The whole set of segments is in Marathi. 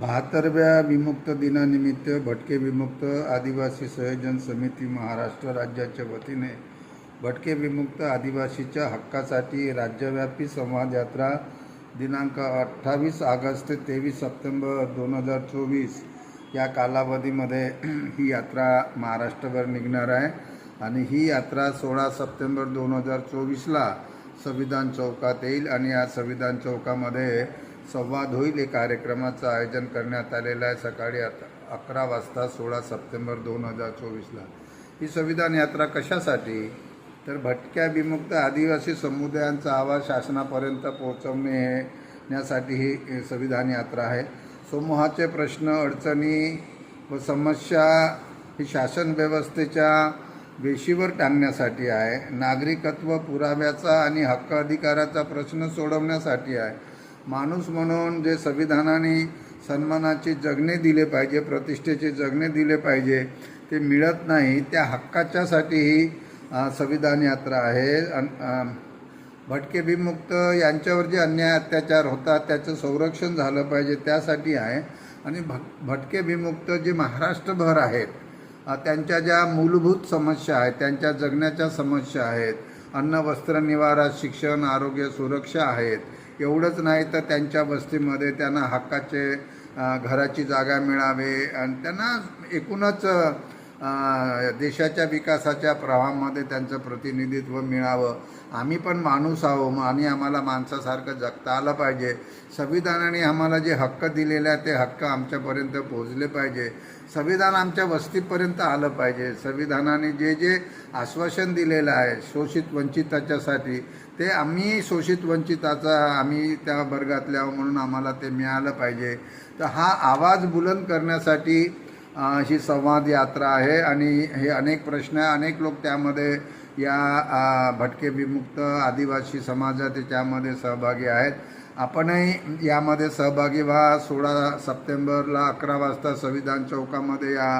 बहात्तरव्या विमुक्त दिनानिमित्त भटके विमुक्त आदिवासी संयोजन समिती महाराष्ट्र राज्याच्या वतीने भटके विमुक्त आदिवासीच्या हक्कासाठी राज्यव्यापी संवाद यात्रा दिनांक अठ्ठावीस ऑगस्ट ते तेवीस सप्टेंबर दोन हजार चोवीस या कालावधीमध्ये ही यात्रा महाराष्ट्रभर निघणार आहे. आणि ही यात्रा सोळा सप्टेंबर दोन हजार चोवीसला संविधान चौकात येईल आणि या संविधान चौकामध्ये संवाद होईल. या कार्यक्रमाचं आयोजन करण्यात आलेलं आहे सकाळी अक अकरा वाजता सोळा सप्टेंबर दोन हजार चोवीसला. ही संविधान यात्रा कशासाठी? तर भटक्या विमुक्त आदिवासी समुदायांचा आवाज शासनापर्यंत पोहोचवण्यासाठी ही संविधान यात्रा आहे. समूहाचे प्रश्न अडचणी व समस्या ही शासन व्यवस्थेच्या वेशीवर टांगण्यासाठी आहे. नागरिकत्व पुराव्याचा आणि हक्क अधिकाराचा प्रश्न सोडवण्यासाठी आहे. माणूस म्हणून जे संविधानाने सन्मानाचे जगणे दिले पाहिजे प्रतिष्ठेचे जगणे दिले पाहिजे ते मिळत नाही त्या हक्काच्यासाठी ही संविधान यात्रा आहे. अन- भटके विमुक्त यांच्यावर जे अन्याय अत्याचार होतात त्याचं संरक्षण झालं पाहिजे त्यासाठी आहे. आणि भ भटके विमुक्त जे महाराष्ट्रभर आहेत त्यांच्या ज्या मूलभूत समस्या आहेत त्यांच्या जगण्याच्या समस्या आहेत अन्न वस्त्र निवारा शिक्षण आरोग्य सुरक्षा आहेत एवढंच नाही तर त्यांच्या वस्तीमध्ये त्यांना हक्काचे घराची जागा मिळावे. आणि त्यांना एकूणच देशाच्या विकासाच्या प्रवाहामध्ये त्यांचं प्रतिनिधित्व मिळावं. आम्ही पण माणूस आहो आणि आम्हाला माणसासारखं जगता आलं पाहिजे. संविधानाने आम्हाला जे हक्क दिलेले आहे ते हक्क आमच्यापर्यंत पोहोचले पाहिजे. संविधान आमच्या वस्तीपर्यंत आलं पाहिजे. संविधानाने जे जे आश्वासन दिलेलं आहे शोषित वंचिताच्यासाठी ते आम्ही शोषित वंचिताचा आम्ही त्या वर्गातल्या आहो म्हणून आम्हाला ते मिळालं पाहिजे. तर हा आवाज बुलंद करण्यासाठी ही संवाद यात्रा आहे आणि हे अनेक प्रश्न आहे. अनेक लोक त्यामध्ये या भटके विमुक्त आदिवासी समाजात त्यामध्ये सहभागी आहेत. आपणही यामध्ये सहभागी व्हा. सोळा सप्टेंबरला अकरा वाजता संविधान चौकामध्ये या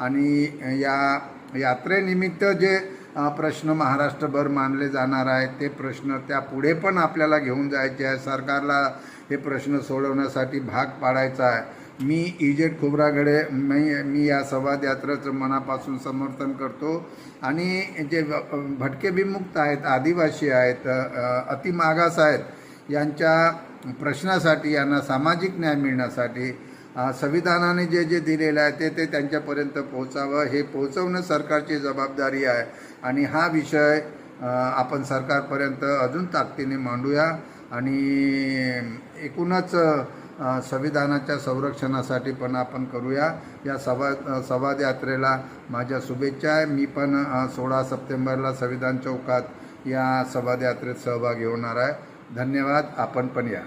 आणि या यात्रेनिमित्त जे प्रश्न महाराष्ट्रभर मानले जाणार आहेत ते प्रश्न त्या पुढे पण आपल्याला घेऊन जायचे आहे सरकारला हे प्रश्न सोडवण्यासाठी भाग पाडायचा आहे. मी इजेट खोबरागडे मी मी या संवाद यात्रेचं मनापासून समर्थन करतो. आणि जे भटके विमुक्त आहेत आदिवासी आहेत अतिमागास आहेत यांच्या प्रश्नासाठी यांना सामाजिक न्याय मिळण्यासाठी संविधानाने जे जे दिलेलं आहे ते ते त्यांच्यापर्यंत पोहोचावं. हे पोहोचवणं सरकारची जबाबदारी आहे. आणि हा विषय आपण सरकारपर्यंत अजून ताकदीने मांडूया. आणि एकूणच संविधानाच्या संरक्षणासाठी पण आपण करूया. या सभा संवाद यात्रेला माझ्या शुभेच्छा आहे. मी पण सोळा सप्टेंबरला संविधान चौकात या संवाद यात्रेत सहभागी होणार आहे. धन्यवाद. आपण पण या.